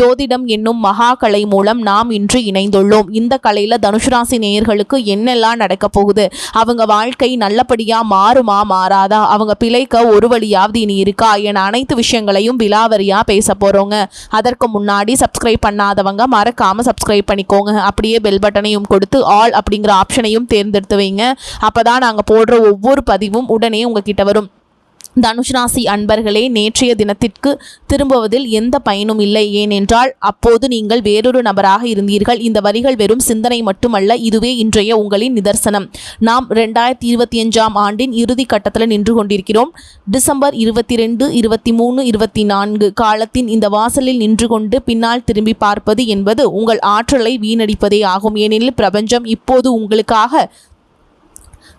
ஜோதிடம் என்னும் மகா கலை மூலம் நாம் இன்று இணைந்துள்ளோம். இந்த கலையில தனுஷ் ராசி நேயர்களுக்கு என்னெல்லாம் நடக்க போகுது? அவங்க வாழ்க்கை நல்லபடியா மாறுமா மாறாதா? அவங்க பிழைக்க ஒரு வழியாவது இனி இருக்கா? என அனைத்து விஷயங்களையும் விலாவரியா பேச போறோங்க. அதற்கு முன்னாடி சப்ஸ்கிரைப் பண்ணாதவங்க மறக்காம சப்ஸ்கிரைப் பண்ணிக்கோங்க. அப்படியே பெல் பட்டனையும் கொடுத்து ஆல் அப்படிங்கிற ஆப்ஷனையும் தேர்ந்தெடுத்து வைங்க. அப்பதான் நாங்க போடுற ஒவ்வொரு பதிவும் உடனே உங்ககிட்ட வரும். தனுஷ் ராசி அன்பர்களே நேற்றைய தினத்திற்கு திரும்புவதில் எந்த பயனும் இல்லை. ஏனென்றால் அப்போது நீங்கள் வேறொரு நபராக இருந்தீர்கள். இந்த வரிகள் வெறும் சிந்தனை மட்டுமல்ல இதுவே இன்றைய உங்களின் நிதர்சனம். நாம் ரெண்டாயிரத்தி இருபத்தி அஞ்சாம் ஆண்டின் இறுதி கட்டத்தில் நின்று கொண்டிருக்கிறோம். டிசம்பர் இருபத்தி ரெண்டு இருபத்தி மூணு இருபத்தி நான்கு காலத்தின் இந்த வாசலில் நின்று கொண்டு பின்னால் திரும்பி பார்ப்பது என்பது உங்கள் ஆற்றலை வீணடிப்பதே ஆகும். ஏனெனில் பிரபஞ்சம் இப்போது உங்களுக்காக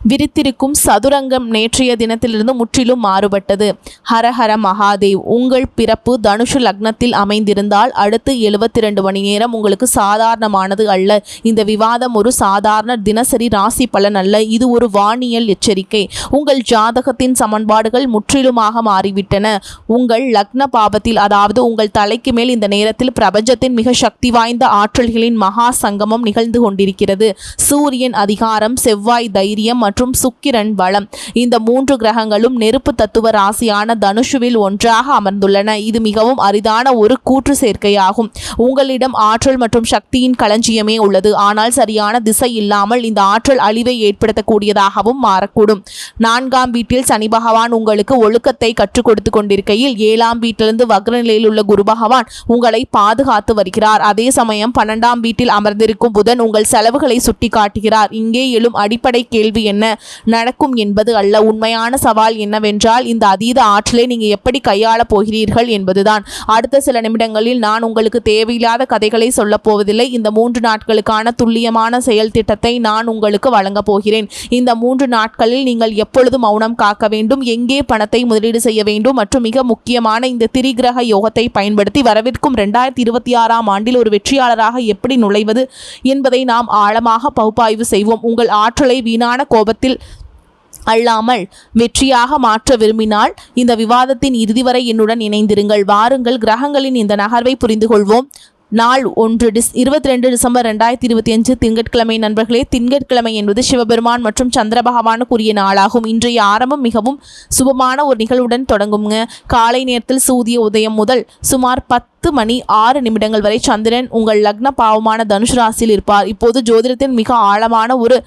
விரித்திருக்கும் சதுரங்கம் நேற்றைய தினத்திலிருந்து முற்றிலும் மாறுபட்டது. ஹரஹர மகாதேவ் உங்கள் பிறப்பு தனுஷு லக்னத்தில் அமைந்திருந்தால் அடுத்து எழுபத்தி ரெண்டு மணி நேரம் உங்களுக்கு சாதாரணமானது அல்ல. இந்த விவாதம் ஒரு சாதாரண தினசரி ராசி பலன் அல்ல. இது ஒரு வானியல் எச்சரிக்கை. உங்கள் ஜாதகத்தின் சமன்பாடுகள் முற்றிலுமாக மாறிவிட்டன. உங்கள் லக்ன பாபத்தில் அதாவது உங்கள் தலைக்கு மேல் இந்த நேரத்தில் பிரபஞ்சத்தின் மிக சக்தி வாய்ந்த ஆற்றல்களின் மகா சங்கமம் நிகழ்ந்து கொண்டிருக்கிறது. சூரியன் அதிகாரம் செவ்வாய் தைரியம் மற்றும் மற்றும் சுக்கிரன் வளம். இந்த மூன்று கிரகங்களும் நெருப்பு தத்துவ ராசியான தனுஷுவில் ஒன்றாக அமர்ந்துள்ளன. இது மிகவும் அரிதான ஒரு கூற்று சேர்க்கையாகும். உங்களிடம் ஆற்றல் மற்றும் சக்தியின் களஞ்சியமே உள்ளது. ஆனால் சரியான திசை இல்லாமல் இந்த ஆற்றல் அழிவை ஏற்படுத்தக்கூடியதாகவும் மாறக்கூடும். நான்காம் வீட்டில் சனி பகவான் உங்களுக்கு ஒழுக்கத்தை கற்றுக் கொடுத்து கொண்டிருக்கையில் ஏழாம் வீட்டிலிருந்து வக்ர நிலையில் உள்ள குரு பகவான் உங்களை பாதுகாத்து வருகிறார். அதே சமயம் பன்னெண்டாம் வீட்டில் அமர்ந்திருக்கும் புதன் உங்கள் செலவுகளை சுட்டி காட்டுகிறார் இங்கே எழும் அடிப்படை கேள்வி என்ன? நடக்கும் என்பது அல்ல. உண்மையான சவால் என்னவென்றால் இந்த அதீத ஆற்றலை நீங்கள் எப்படி கையாளப் போகிறீர்கள் என்பதுதான். அடுத்த சில நிமிடங்களில் நான் உங்களுக்கு தேவையில்லாத கதைகளை சொல்லப் போவதில்லை. இந்த மூன்று நாட்களுக்கான துல்லியமான செயல் திட்டத்தை நான் உங்களுக்கு வழங்கப் போகிறேன். இந்த மூன்று நாட்களில் நீங்கள் எப்பொழுது மௌனம் காக்க வேண்டும் எங்கே பணத்தை முதலீடு செய்ய வேண்டும் மற்றும் மிக முக்கியமான இந்த திரிகிரக யோகத்தை பயன்படுத்தி வரவிருக்கும் ரெண்டாயிரத்தி இருபத்தி ஆறாம் ஆண்டில் ஒரு வெற்றியாளராக எப்படி நுழைவது என்பதை நாம் ஆழமாக பகுப்பாய்வு செய்வோம். உங்கள் ஆற்றலை வீணான கோபத்தில் அல்லாமல் வெற்றியாக மாற்ற விரும்பினால் இந்த விவாதத்தின் இறுதி வரை என்னுடன் இணைந்திருங்கள். வாருங்கள் கிரகங்களின் இந்த நகர்வை புரிந்து கொள்வோம். நாள் ஒன்று டிஸ் இருபத்தி ரெண்டு டிசம்பர் ரெண்டாயிரத்தி இருபத்தி அஞ்சு திங்கட்கிழமை நண்பர்களே திங்கட்கிழமை என்பது சிவபெருமான் மற்றும் சந்திர பகவானுக்குரிய நாளாகும். இன்றைய ஆரம்பம் மிகவும் சுபமான ஒரு நிகழ்வுடன் தொடங்குங்க. காலை நேரத்தில் சூரிய உதயம் முதல் சுமார் பத்து மணி ஆறு நிமிடங்கள் வரை சந்திரன் உங்கள் லக்ன பாவமான தனுஷ் ராசியில் இருப்பார். இப்போது ஜோதிடத்தின் மிக ஆழமான ஒரு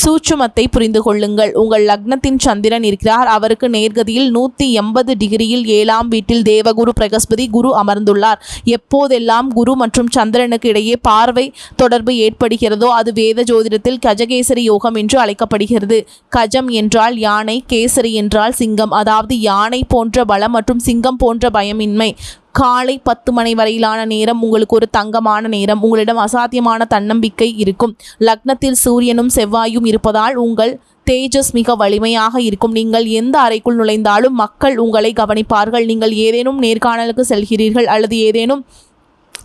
சூட்சுமத்தை புரிந்து கொள்ளுங்கள். உங்கள் லக்னத்தின் சந்திரன் இருக்கிறார். அவருக்கு நேர்கதியில் நூற்றி எண்பது டிகிரியில் ஏழாம் வீட்டில் தேவகுரு பிரகஸ்பதி குரு அமர்ந்துள்ளார். எப்போதெல்லாம் குரு மற்றும் சந்திரனுக்கு இடையே பார்வை தொடர்பு ஏற்படுகிறதோ அது வேத ஜோதிடத்தில் கஜகேசரி யோகம் என்று அழைக்கப்படுகிறது. கஜம் என்றால் யானை கேசரி என்றால் சிங்கம். அதாவது யானை போன்ற பலம் மற்றும் சிங்கம் போன்ற பயமின்மை. காலை பத்து மணி வரையிலான நேரம் உங்களுக்கு ஒரு தங்கமான நேரம் உங்களிடம் அசாத்தியமான தன்னம்பிக்கை இருக்கும். லக்னத்தில் சூரியனும் செவ்வாயும் இருப்பதால் உங்கள் தேஜஸ் மிக வலிமையாக இருக்கும். நீங்கள் எந்த அறைக்குள் நுழைந்தாலும் மக்கள் உங்களை கவனிப்பார்கள். நீங்கள் ஏதேனும் நேர்காணலுக்கு செல்கிறீர்கள் அல்லது ஏதேனும்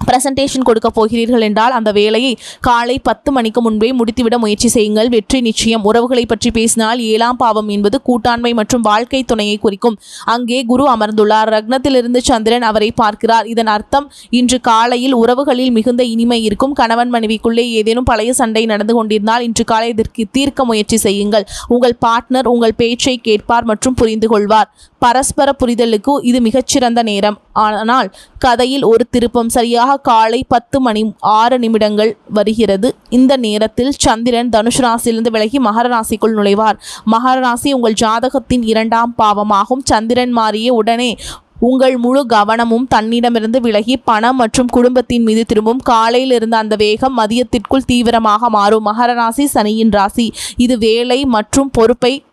பிரசன்டேஷன் கொடுக்க போகிறீர்கள் என்றால் அந்த வேலையை காலை பத்து மணிக்கு முன்பே முடித்துவிட முயற்சி செய்யுங்கள். வெற்றி நிச்சயம். உறவுகளை பற்றி பேசினால் ஏழாம் பாவம் என்பது கூட்டாண்மை மற்றும் வாழ்க்கை துணையை குறிக்கும். அங்கே குரு அமர்ந்துள்ளார். ரக்னத்திலிருந்து சந்திரன் அவரை பார்க்கிறார். இதன் அர்த்தம் இன்று காலையில் உறவுகளில் மிகுந்த இனிமை இருக்கும். கணவன் மனைவிக்குள்ளே ஏதேனும் பழைய சண்டை நடந்து கொண்டிருந்தால் இன்று காலை இதற்கு தீர்க்க முயற்சி செய்யுங்கள். உங்கள் பார்ட்னர் உங்கள் பேச்சை கேட்பார் மற்றும் புரிந்து கொள்வார். பரஸ்பர புரிதலுக்கு இது மிகச்சிறந்த நேரம். ஆனால் கதையில் ஒரு திருப்பம் சரியாக காலை பத்து மணி ஆறு நிமிடங்கள் வருகிறது. இந்த நேரத்தில் சந்திரன் தனுஷ் ராசியிலிருந்து விலகி மகர ராசிக்குள் நுழைவார். மகர ராசி உங்கள் ஜாதகத்தின் இரண்டாம் பாவமாகும். சந்திரன் மாறிய உடனே உங்கள் முழு கவனமும் தன்னிடமிருந்து விலகி பணம் மற்றும் குடும்பத்தின் மீது திரும்பும். காலையில் இருந்த அந்த வேகம் மதியத்திற்குள் தீவிரமாக மாறும். மகர ராசி சனியின் ராசி. இது வேலை மற்றும் பொறுப்பை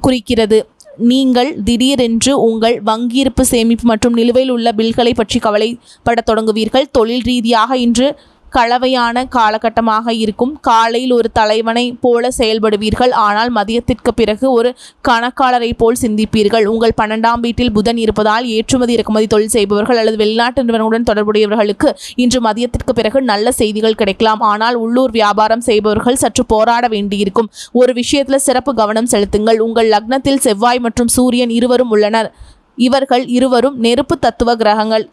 குறிக்கிறது. நீங்கள் திடீரென்று உங்கள் வங்கியிருப்பு சேமிப்பு மற்றும் நிலுவையில் உள்ள பில்களை பற்றி கவலைப்படத் தொடங்குவீர்கள். தொழில் ரீதியாக இன்று கலவையான காலகட்டமாக இருக்கும். காலையில் ஒரு தலைவனை போல செயல்படுவீர்கள். ஆனால் மதியத்திற்கு பிறகு ஒரு கணக்காளரை போல் சிந்திப்பீர்கள். உங்கள் பன்னெண்டாம் வீட்டில் புதன் இருப்பதால் ஏற்றுமதி இறக்குமதி தொழில் செய்பவர்கள் அல்லது வெளிநாட்டு நிறுவனங்களுடன் தொடர்புடையவர்களுக்கு இன்று மதியத்திற்கு பிறகு நல்ல செய்திகள் கிடைக்கலாம். ஆனால் உள்ளூர் வியாபாரம் செய்பவர்கள் சற்று போராட வேண்டியிருக்கும். ஒரு விஷயத்தில் சிறப்பு கவனம் செலுத்துங்கள். உங்கள் லக்னத்தில் செவ்வாய் மற்றும் சூரியன் இருவரும் உள்ளனர். இவர்கள் இருவரும் நெருப்பு தத்துவ கிரகங்கள்.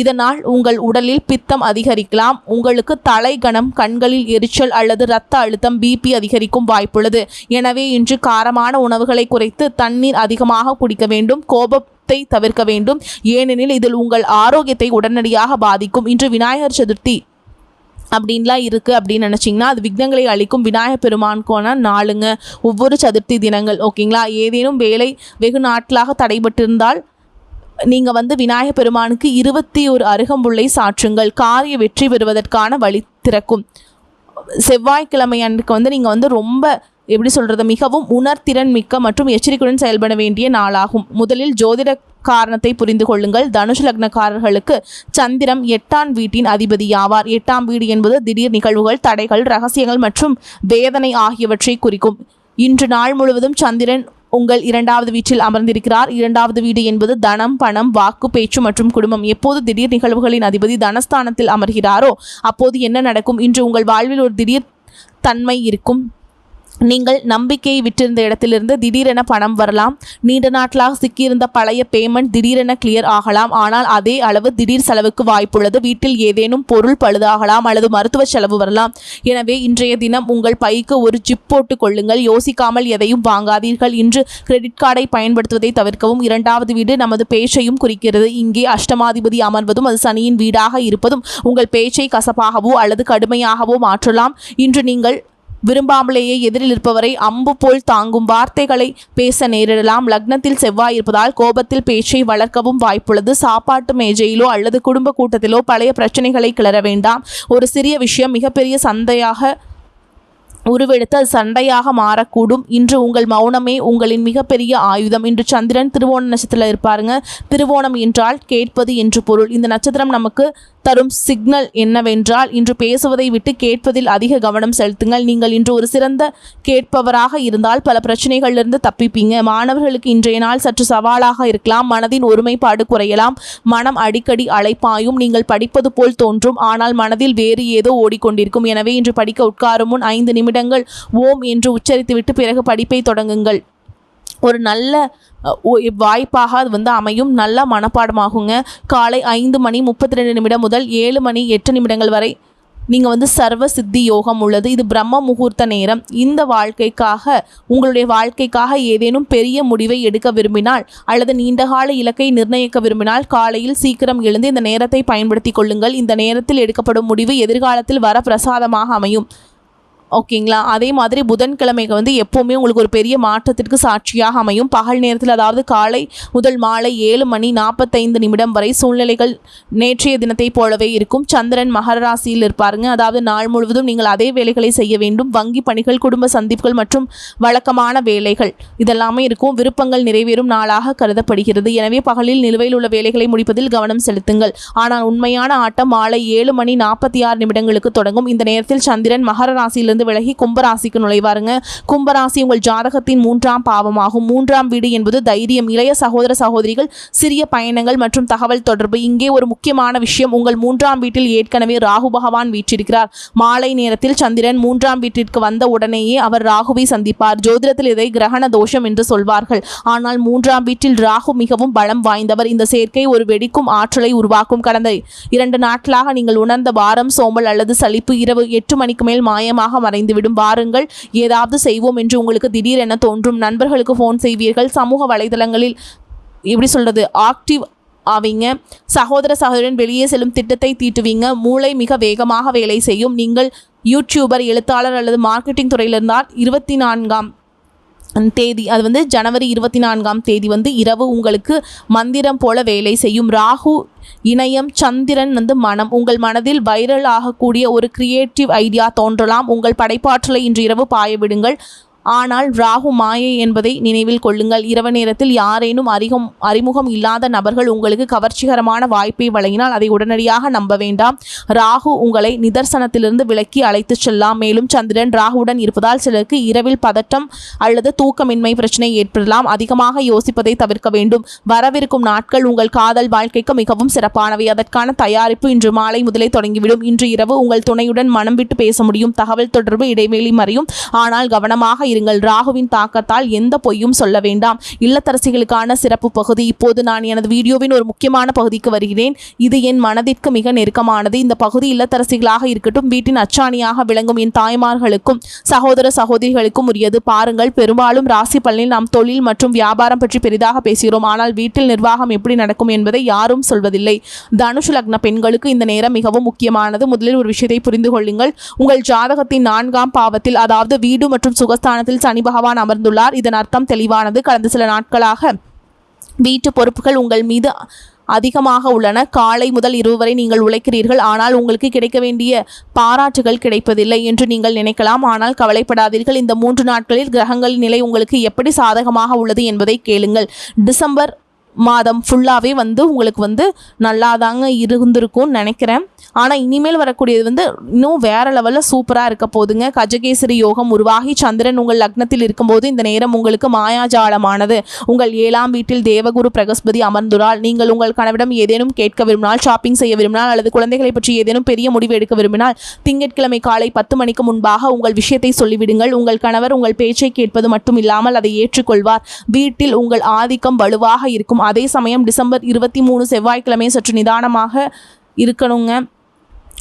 இதனால் உங்கள் உடலில் பித்தம் அதிகரிக்கலாம். உங்களுக்கு தலைகணம் கண்களில் எரிச்சல் அல்லது இரத்த அழுத்தம் பிபி அதிகரிக்கும் வாய்ப்புள்ளது. எனவே இன்று காரமான உணவுகளை குறைத்து தண்ணீர் அதிகமாக குடிக்க வேண்டும். கோபத்தை தவிர்க்க வேண்டும். ஏனெனில் இதில் உங்கள் ஆரோக்கியத்தை உடனடியாக பாதிக்கும். இன்று விநாயகர் சதுர்த்தி அப்படின்லாம் இருக்குது அப்படின்னு நினச்சிங்கன்னா அது விக்னங்களை அளிக்கும் விநாயகர் பெருமானுக்கான நாளுங்க. ஒவ்வொரு சதுர்த்தி தினங்கள் ஓகேங்களா? ஏதேனும் வேலை வெகு நாட்களாக தடைபட்டிருந்தால் நீங்கள் வந்து விநாயக பெருமானுக்கு இருபத்தி ஒரு அருகம்புள்ளை சாற்றுங்கள். காரிய வெற்றி பெறுவதற்கான வழி திறக்கும். செவ்வாய்க்கிழமை அன்றைக்கு வந்து நீங்கள் வந்து ரொம்ப எப்படி சொல்கிறது மிகவும் உணர்திறன் மிக்க மற்றும் எச்சரிக்கையுடன் செயல்பட வேண்டிய நாளாகும். முதலில் ஜோதிட காரணத்தை புரிந்து கொள்ளுங்கள். தனுஷ் லக்னக்காரர்களுக்கு சந்திரம் எட்டாம் வீட்டின் அதிபதியாவார் எட்டாம் வீடு என்பது திடீர் நிகழ்வுகள் தடைகள் ரகசியங்கள் மற்றும் வேதனை ஆகியவற்றை குறிக்கும். இன்று நாள் முழுவதும் சந்திரன் உங்கள் இரண்டாவது வீட்டில் அமர்ந்திருக்கிறார். இரண்டாவது வீடு என்பது தனம் பணம் வாக்கு பேச்சு மற்றும் குடும்பம். எப்போது திடீர் நிகழ்வுகளின் அதிபதி தனஸ்தானத்தில் அமர்கிறாரோ அப்போது என்ன நடக்கும்? இன்று உங்கள் வாழ்வில் ஒரு திடீர் தன்மை இருக்கும். நீங்கள் நம்பிக்கையை விட்டிருந்த இடத்திலிருந்து திடீரென பணம் வரலாம். நீண்ட நாட்களாக சிக்கியிருந்த பழைய பேமெண்ட் திடீரென கிளியர் ஆகலாம். ஆனால் அதே அளவு திடீர் செலவுக்கு வாய்ப்புள்ளது. வீட்டில் ஏதேனும் பொருள் பழுதாகலாம் அல்லது மருத்துவ செலவு வரலாம். எனவே இன்றைய தினம் உங்கள் பைக்கு ஒரு ஜிப் போட்டு கொள்ளுங்கள். யோசிக்காமல் எதையும் வாங்காதீர்கள். இன்று கிரெடிட் கார்டை பயன்படுத்துவதை தவிர்க்கவும் இரண்டாவது வீடு நமது பேச்சையும் குறிக்கிறது. இங்கே அஷ்டமாதிபதி அமர்வதும் அது சனியின் வீடாக இருப்பதும் உங்கள் பேச்சை கசப்பாகவோ அல்லது கடுமையாகவோ மாற்றலாம். இன்று நீங்கள் விரும்பாமலேயே எதிரில் இருப்பவரை அம்பு போல் தாங்கும் வார்த்தைகளை பேச நேரிடலாம். லக்னத்தில் செவ்வாய் இருப்பதால் கோபத்தில் பேச்சை வளர்க்கவும் வாய்ப்புள்ளது. சாப்பாட்டு மேஜையிலோ அல்லது குடும்ப கூட்டத்திலோ பழைய பிரச்சனைகளை கிளற வேண்டாம். ஒரு சிறிய விஷயம் மிகப்பெரிய சந்தையாக உருவெடுத்து அது சண்டையாக மாறக்கூடும். இன்று உங்கள் மௌனமே உங்களின் மிகப்பெரிய ஆயுதம். இன்று சந்திரன் திருவோண நட்சத்திரத்தில் இருப்பாருங்க. திருவோணம் என்றால் கேட்பது என்று பொருள். இந்த நட்சத்திரம் நமக்கு தரும் சிக்னல் என்னவென்றால் இன்று பேசுவதை விட்டு கேட்பதில் அதிக கவனம் செலுத்துங்கள். நீங்கள் இன்று ஒரு சிறந்த கேட்பவராக இருந்தால் பல பிரச்சனைகளிலிருந்து தப்பிப்பீங்க. மாணவர்களுக்கு இன்றைய நாள் சற்று சவாலாக இருக்கலாம். மனதின் ஒருமைப்பாடு குறையலாம். மனம் அடிக்கடி அழைப்பாயும் நீங்கள் படிப்பது போல் தோன்றும். ஆனால் மனதில் வேறு ஏதோ ஓடிக்கொண்டிருக்கும். எனவே இன்று படிக்க உட்காரும் முன் ஐந்து நிமிடங்கள் ஓம் என்று உச்சரித்துவிட்டு பிறகு படிப்பை தொடங்குங்கள். ஒரு நல்ல ஒ- வாய்ப்பாக அது வந்து அமையும். நல்ல மனப்பாடமாகுங்க. காலை ஐந்து மணி முப்பத்தி ரெண்டு நிமிடம் முதல் ஏழு மணி எட்டு நிமிடங்கள் வரை நீங்கள் வந்து சர்வ சித்தி யோகம் உள்ளது. இது பிரம்ம முகூர்த்த நேரம். இந்த வாழ்க்கைக்காக உங்களுடைய வாழ்க்கைக்காக ஏதேனும் பெரிய முடிவை எடுக்க விரும்பினால் அல்லது நீண்டகால இலக்கை நிர்ணயிக்க விரும்பினால் காலையில் சீக்கிரம் எழுந்து இந்த நேரத்தை பயன்படுத்தி கொள்ளுங்கள். இந்த நேரத்தில் எடுக்கப்படும் முடிவு எதிர்காலத்தில் வர பிரசாதமாக அமையும். ஓகேங்களா? அதே மாதிரி புதன்கிழமைக்கு வந்து எப்போவுமே உங்களுக்கு ஒரு பெரிய மாற்றத்திற்கு சாட்சியாக அமையும். பகல் நேரத்தில் அதாவது காலை முதல் மாலை ஏழு மணி நாற்பத்தைந்து நிமிடம் வரை சூழ்நிலைகள் நேற்றைய தினத்தை போலவே இருக்கும். சந்திரன் மகர ராசியில் இருப்பாருங்க. அதாவது நாள் முழுவதும் நீங்கள் அதே வேலைகளை செய்ய வேண்டும். வங்கி பணிகள் குடும்ப சந்திப்புகள் மற்றும் வழக்கமான வேலைகள் இதெல்லாமே இருக்கும். விருப்பங்கள் நிறைவேறும் நாளாக கருதப்படுகிறது. எனவே பகலில் நிலுவையில் உள்ள வேலைகளை முடிப்பதில் கவனம் செலுத்துங்கள். ஆனால் உண்மையான ஆட்டம் மாலை ஏழு மணி நாற்பத்தி ஆறு நிமிடங்களுக்கு தொடங்கும். இந்த நேரத்தில் சந்திரன் மகர ராசியிலிருந்து விலகி கும்பராசிக்கு நுழைவாருங்க. கும்பராசி உங்கள் ஜாதகத்தின் மூன்றாம் பாவமாகும். மூன்றாம் வீடு என்பது தைரியம். இளைய சகோதர சகோதரிகள் சிறிய பயணங்கள் மற்றும் தகவல் தொடர்பு. இங்கே ஒரு முக்கியமான விஷயம் உங்கள் மூன்றாம் வீட்டில் ஏற்கனவே ராகு பகவான் வீற்றிருக்கிறார். மாலை நேரத்தில் சந்திரன் மூன்றாம் வீட்டிற்கு வந்த உடனேயே அவர் ராகுவை சந்திப்பார். ஜோதிடத்தில் இதை கிரகண தோஷம் என்று சொல்வார்கள். ஆனால் மூன்றாம் வீட்டில் ராகு மிகவும் பலம் வாய்ந்தவர். இந்த சேர்க்கை ஒரு வெடிக்கும் ஆற்றலை உருவாக்கும் கடந்த. இரண்டு நாட்களாக நீங்கள் உணர்ந்த வாரம் சோம்பல் அல்லது சலிப்பு இரவு எட்டு மணிக்கு மேல் மாயமாக மறைந்துவிடும் வாருங்கள் ஏதாவது செய்வோம் என்று உங்களுக்கு திடீரென தோன்றும். நண்பர்களுக்கு ஃபோன் செய்வீர்கள். சமூக வலைதளங்களில் எப்படி சொல்கிறது ஆக்டிவ் ஆவீங்க. சகோதர சகோதரன் வெளியே செல்லும் திட்டத்தை தீட்டுவீங்க. மூளை மிக வேகமாக வேலை செய்யும். நீங்கள் யூடியூபர் எழுத்தாளர் அல்லது மார்க்கெட்டிங் துறையில் இருந்தால் இருபத்தி நான்காம் தேதி அது வந்து ஜனவரி இருபத்தி நான்காம் தேதி வந்து இரவு உங்களுக்கு மந்திரம் போல வேலை செய்யும். ராகு இணையம் சந்திரன் வந்து மனம். உங்கள் மனதில் வைரல் ஆகக்கூடிய ஒரு கிரியேட்டிவ் ஐடியா தோன்றலாம். உங்கள் படைப்பாற்றலை இன்று இரவு பாய விடுங்கள். ஆனால் ராகு மாயை என்பதை நினைவில் கொள்ளுங்கள். இரவு நேரத்தில் யாரேனும் அறிகம் அறிமுகம் இல்லாத நபர்கள் உங்களுக்கு கவர்ச்சிகரமான வாய்ப்பை வழங்கினால் அதை உடனடியாக நம்ப வேண்டாம். ராகு உங்களை நிதர்சனத்திலிருந்து விலக்கி அழைத்துச் செல்லலாம். மேலும் சந்திரன் ராகுடன் இருப்பதால் சிலருக்கு இரவில் பதட்டம் அல்லது தூக்கமின்மை பிரச்சனை ஏற்படலாம். அதிகமாக யோசிப்பதை தவிர்க்க வேண்டும். வரவிருக்கும் நாட்கள் உங்கள் காதல் வாழ்க்கைக்கு மிகவும் சிறப்பானவை. அதற்கான தயாரிப்பு இன்று மாலை முதலே தொடங்கிவிடும். இன்று இரவு உங்கள் துணையுடன் மனம் விட்டு பேச முடியும். தகவல் தொடர்பு இடைவெளி மறையும். ஆனால் கவனமாக இருங்கள். ராகுவின் தாக்கத்தால் எந்த பொய்யும் சொல்ல வேண்டாம். இல்லத்தரசிகளுக்கான சிறப்பு பகுதி. இப்போது நான் எனது வீடியோவின் ஒரு முக்கியமான பகுதிக்கு வருகிறேன். இது என் மனதிற்கு மிக நெருக்கமானது. இந்த பகுதி இல்லத்தரசிகளாக இருக்கட்டும் வீட்டின் அச்சாணியாக விளங்கும் என் தாய்மார்களுக்கும் சகோதர சகோதரிகளுக்கும் உரியது. பாருங்கள் பெரும்பாலும் ராசி பலனில் நாம் தொழில் மற்றும் வியாபாரம் பற்றி பெரிதாக பேசுகிறோம். ஆனால் வீட்டில் நிர்வாகம் எப்படி நடக்கும் என்பதை யாரும் சொல்வதில்லை. தனுஷ் லக்ன பெண்களுக்கு இந்த நேரம் மிகவும் முக்கியமானது. முதலில் ஒரு விஷயத்தை புரிந்து கொள்ளுங்கள். உங்கள் ஜாதகத்தின் நான்காம் பாவத்தில் அதாவது வீடு மற்றும் சுகஸ்தான ஸ்தானத்தில் சனி பகவான் அமர்ந்துள்ளார். இதன் அர்த்தம் தெளிவானது. கடந்த சில நாட்களாக வீட்டு பொறுப்புகள் உங்கள் மீது அதிகமாக உள்ளன. காலை முதல் இரவு வரை நீங்கள் உழைக்கிறீர்கள். ஆனால் உங்களுக்கு கிடைக்க வேண்டிய பாராட்டுகள் கிடைப்பதில்லை என்று நீங்கள் நினைக்கலாம். ஆனால் கவலைப்படாதீர்கள். இந்த மூன்று நாட்களில் கிரகங்களின் நிலை உங்களுக்கு எப்படி சாதகமாக உள்ளது என்பதை கேளுங்கள். டிசம்பர் மாதம் ஃபுல்லாகவே வந்து உங்களுக்கு வந்து நல்லாதாங்க இருந்திருக்கும்னு நினைக்கிறேன். ஆனால் இனிமேல் வரக்கூடியது வந்து இன்னும் வேற லெவலில் சூப்பராக இருக்க போதுங்க கஜகேசரி யோகம் உருவாகி சந்திரன் உங்கள் லக்னத்தில் இருக்கும்போது இந்த நேரம் உங்களுக்கு மாயாஜாலமானது. உங்கள் ஏழாம் வீட்டில் தேவகுரு பிரகஸ்பதி அமர்ந்துள்ளால் நீங்கள் உங்கள் கணவிடம் ஏதேனும் கேட்க விரும்பினால் ஷாப்பிங் செய்ய விரும்பினால் அல்லது குழந்தைகளை பற்றி ஏதேனும் பெரிய முடிவு எடுக்க விரும்பினால் திங்கட்கிழமை காலை பத்து மணிக்கு முன்பாக உங்கள் விஷயத்தை சொல்லிவிடுங்கள். உங்கள் கணவர் உங்கள் பேச்சை கேட்பது மட்டும் இல்லாமல் அதை ஏற்றுக்கொள்வார். வீட்டில் உங்கள் ஆதிக்கம் வலுவாக இருக்கும். அதே சமயம் டிசம்பர் இருபத்தி மூணு செவ்வாய்க்கிழமை சற்று நிதானமாக இருக்கணுங்க.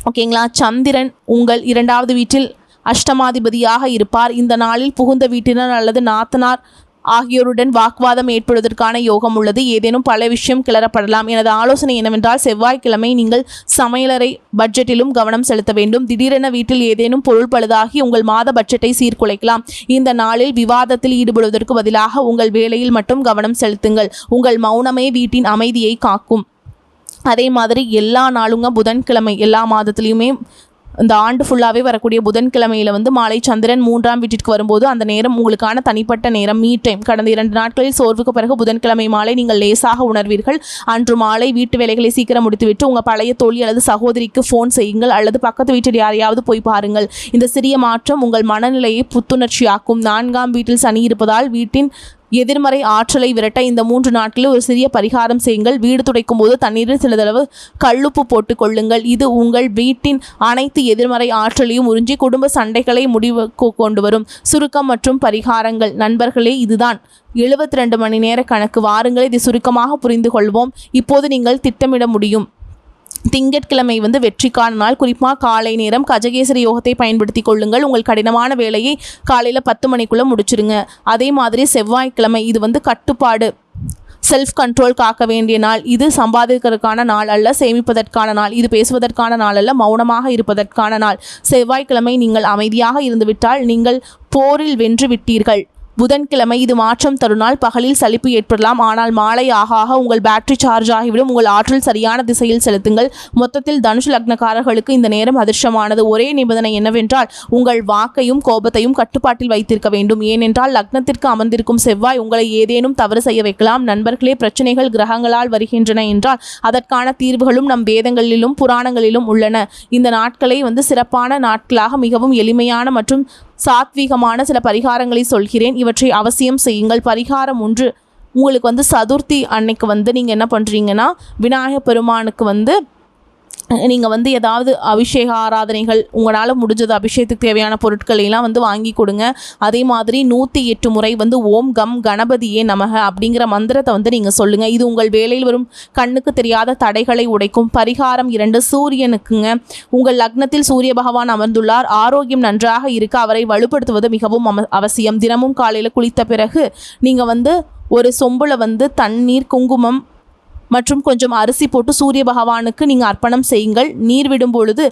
ஓகேங்களா? சந்திரன் உங்கள் இரண்டாவது வீட்டில் அஷ்டமாதிபதியாக இருப்பார். இந்த நாளில் புகுந்த வீட்டினர் அல்லது நாத்தனார் ஆகியோருடன் வாக்குவாதம் ஏற்படுவதற்கான யோகம் உள்ளது. ஏதேனும் பல விஷயம் கிளறப்படலாம். எனது ஆலோசனை என்னவென்றால் செவ்வாய்க்கிழமை நீங்கள் சமையலறை பட்ஜெட்டிலும் கவனம் செலுத்த வேண்டும். திடீரென வீட்டில் ஏதேனும் பொருள் பழுதாகி உங்கள் மாத பட்ஜெட்டை சீர்குலைக்கலாம். இந்த நாளில் விவாதத்தில் ஈடுபடுவதற்கு பதிலாக உங்கள் வேலையில் மட்டும் கவனம் செலுத்துங்கள். உங்கள் மௌனமே வீட்டின் அமைதியை காக்கும். அதே மாதிரி எல்லா நாளுங்க புதன்கிழமை எல்லா மாதத்துலேயுமே இந்த ஆண்டு ஃபுல்லாகவே வரக்கூடிய புதன்கிழமையில் வந்து மாலை சந்திரன் மூன்றாம் வீட்டிற்கு வரும்போது அந்த நேரம் உங்களுக்கான தனிப்பட்ட நேரம் மீ டைம் கடந்த இரண்டு நாட்களில் சோர்வுக்கு பிறகு புதன்கிழமை மாலை நீங்கள் லேசாக உணர்வீர்கள். அன்று மாலை வீட்டு வேலைகளை சீக்கிரம் முடித்துவிட்டு உங்கள் பழைய தோழி அல்லது சகோதரிக்கு ஃபோன் செய்யுங்கள். அல்லது பக்கத்து வீட்டில் யாரையாவது போய் பாருங்கள். இந்த சிறிய மாற்றம் உங்கள் மனநிலையை புத்துணர்ச்சியாக்கும். நான்காம் வீட்டில் சனி இருப்பதால் வீட்டின் எதிர்மறை ஆற்றலை விரட்ட இந்த மூன்று நாட்களில் ஒரு சிறிய பரிகாரம் செய்யுங்கள். வீடு துடைக்கும் போது தண்ணீரில் சிறிதளவு கல்லுப்பு போட்டுக் கொள்ளுங்கள். இது உங்கள் வீட்டின் அனைத்து எதிர்மறை ஆற்றலையும் உறிஞ்சி குடும்ப சண்டைகளை முடிவு கொண்டு வரும். சுருக்கம் மற்றும் பரிகாரங்கள். நண்பர்களே இதுதான் எழுபத்தி ரெண்டு மணி நேர கணக்கு. வாருங்கள் இதை சுருக்கமாக புரிந்து கொள்வோம் இப்போது நீங்கள் திட்டமிட முடியும். திங்கட்கிழமை வந்து வெற்றிக்கான நாள். குறிப்பாக காலை நேரம் கஜகேசரி யோகத்தை பயன்படுத்தி கொள்ளுங்கள். உங்கள் கடினமான வேலையை காலையில் பத்து மணிக்குள்ளே முடிச்சிருங்க. அதே மாதிரி செவ்வாய்க்கிழமை இது வந்து கட்டுப்பாடு. செல்ஃப் கண்ட்ரோல் காக்க வேண்டிய நாள். இது சம்பாதிக்கிறதுக்கான நாள் அல்ல சேமிப்பதற்கான நாள். இது பேசுவதற்கான நாள் அல்ல மௌனமாக இருப்பதற்கான நாள். செவ்வாய்க்கிழமை நீங்கள் அமைதியாக இருந்துவிட்டால் நீங்கள் போரில் வென்று விட்டீர்கள். புதன்கிழமை இது மாற்றம் தருநாள். பகலில் சலிப்பு ஏற்படலாம். ஆனால் மாலை ஆக ஆக உங்கள் பேட்டரி சார்ஜ் ஆகிவிடும். உங்கள் ஆற்றல் சரியான திசையில் செலுத்துங்கள். மொத்தத்தில் தனுஷ் லக்னக்காரர்களுக்கு இந்த நேரம் அதிர்ஷ்டமானது. ஒரே நிபந்தனை என்னவென்றால் உங்கள் வாக்கையும் கோபத்தையும் கட்டுப்பாட்டில் வைத்திருக்க வேண்டும். ஏனென்றால் லக்னத்திற்கு அமர்ந்திருக்கும் செவ்வாய் உங்களை ஏதேனும் தவறு செய்ய வைக்கலாம். நண்பர்களே பிரச்சனைகள் கிரகங்களால் வருகின்றன என்றால் அதற்கான தீர்வுகளும் நம் வேதங்களிலும் புராணங்களிலும் உள்ளன. இந்த நாட்களை வந்து சிறப்பான நாட்களாக மிகவும் எளிமையான மற்றும் சாத்வீகமான சில பரிகாரங்களை சொல்கிறேன். இவற்றை அவசியம் செய்யுங்கள். பரிகாரம் ஒன்று உங்களுக்கு வந்து சதுர்த்தி அன்னைக்கு வந்து நீங்கள் என்ன பண்ணுறீங்கன்னா விநாயகப் பெருமானுக்கு வந்து நீங்கள் வந்து ஏதாவது அபிஷேக ஆராதனைகள் உங்களால் முடிஞ்சது அபிஷேகத்துக்கு தேவையான பொருட்களையெல்லாம் வந்து வாங்கி கொடுங்க. அதே மாதிரி நூற்றி எட்டு முறை வந்து ஓம் கம் கணபதியே நமக அப்படிங்கிற மந்திரத்தை வந்து நீங்கள் சொல்லுங்கள் இது உங்கள் வேலையில் வரும் கண்ணுக்கு தெரியாத தடைகளை உடைக்கும் பரிகாரம் இரண்டு. சூரியனுக்குங்க. உங்கள் லக்னத்தில் சூரிய பகவான் அமர்ந்துள்ளார். ஆரோக்கியம் நன்றாக இருக்க அவரை வலுப்படுத்துவது மிகவும் அவசியம். தினமும் காலையில் குளித்த பிறகு நீங்கள் வந்து ஒரு சொம்பில் வந்து தண்ணீர் குங்குமம் மற்றும் கொஞ்சம் அரிசி போட்டு சூரிய பகவானுக்கு நீங்கள் அர்ப்பணம் செய்யுங்கள். நீர் விடும் பொழுது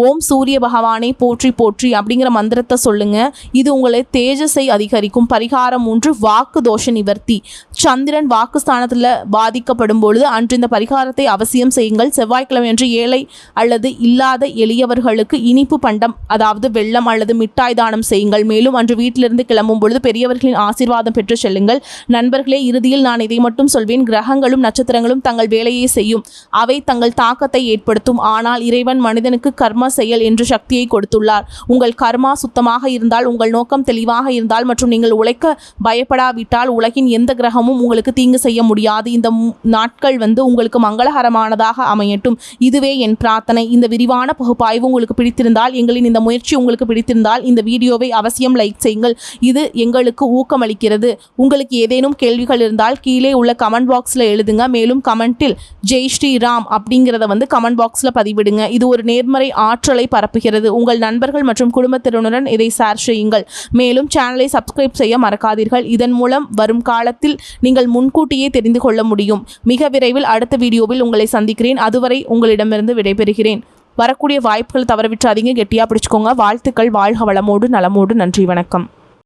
ஓம் சூரிய பகவானை போற்றி போற்றி அப்படிங்கிற மந்திரத்தை சொல்லுங்க. இது உங்களை தேஜஸை அதிகரிக்கும். பரிகாரம் ஒன்று வாக்கு தோஷ நிவர்த்தி. சந்திரன் வாக்குஸ்தானத்தில் பாதிக்கப்படும் பொழுது அன்று இந்த பரிகாரத்தை அவசியம் செய்யுங்கள். செவ்வாய்க்கிழமை அன்று ஏழை அல்லது இல்லாத எளியவர்களுக்கு இனிப்பு பண்டம் அதாவது வெள்ளம் அல்லது மிட்டாய் தானம் செய்யுங்கள். மேலும் அன்று வீட்டிலிருந்து கிளம்பும் பொழுது பெரியவர்களின் ஆசீர்வாதம் பெற்று செல்லுங்கள். நண்பர்களே இறுதியில் நான் இதை மட்டும் சொல்வேன். கிரகங்களும் நட்சத்திரங்களும் தங்கள் வேலையை செய்யும். அவை தங்கள் தாக்கத்தை ஏற்படுத்தும். ஆனால் இறைவன் மனிதனுக்கு கர்ம செயல் என்ற சக்தியை கொடுத்துள்ளார். உங்கள் கர்மா சுத்தமாக இருந்தால் உங்கள் நோக்கம் தெளிவாக இருந்தால் மற்றும் நீங்கள் உழைக்க பயப்படாவிட்டால் உலகின் எந்த கிரகம் கிரகமும் உங்களுக்கு தீங்கு செய்ய முடியாது. இந்த நாட்கள் வந்து உங்களுக்கு மங்களகரமானதாக அமையட்டும். இதுவே என் பிரார்த்தனை. இந்த விரிவான பகுப்பாய்வு உங்களுக்கு பிடித்திருந்தால் எங்களின் இந்த முயற்சி உங்களுக்கு பிடித்திருந்தால் இந்த வீடியோவை அவசியம் லைக் செய்யுங்கள். இது எங்களுக்கு ஊக்கமளிக்கிறது. உங்களுக்கு ஏதேனும் கேள்விகள் இருந்தால் கீழே உள்ள கமெண்ட் பாக்ஸில் எழுதுங்க. மேலும் கமெண்ட்டில் ஜெய் ஸ்ரீராம் அப்படிங்கிறத வந்து கமெண்ட் பாக்ஸில் பதிவிடுங்க. இது ஒரு நேர்மறை ஆற்றலை பரப்புகிறது. உங்கள் நண்பர்கள் மற்றும் குடும்பத்தினருடன் இதை ஷேர் செய்யுங்கள். மேலும் சேனலை சப்ஸ்கிரைப் செய்ய மறக்காதீர்கள். இதன் மூலம் வரும் காலத்தில் நீங்கள் முன்கூட்டியே தெரிந்து கொள்ள முடியும். மிக விரைவில் அடுத்த வீடியோவில் உங்களை சந்திக்கிறேன். அதுவரை உங்களிடமிருந்து விடைபெறுகிறேன். வரக்கூடிய வாய்ப்புகள் தவறவிட்டாதீங்க. கெட்டியாக பிடிச்சிக்கோங்க. வாழ்த்துக்கள். வாழ்க வளமோடு நலமோடு. நன்றி. வணக்கம்.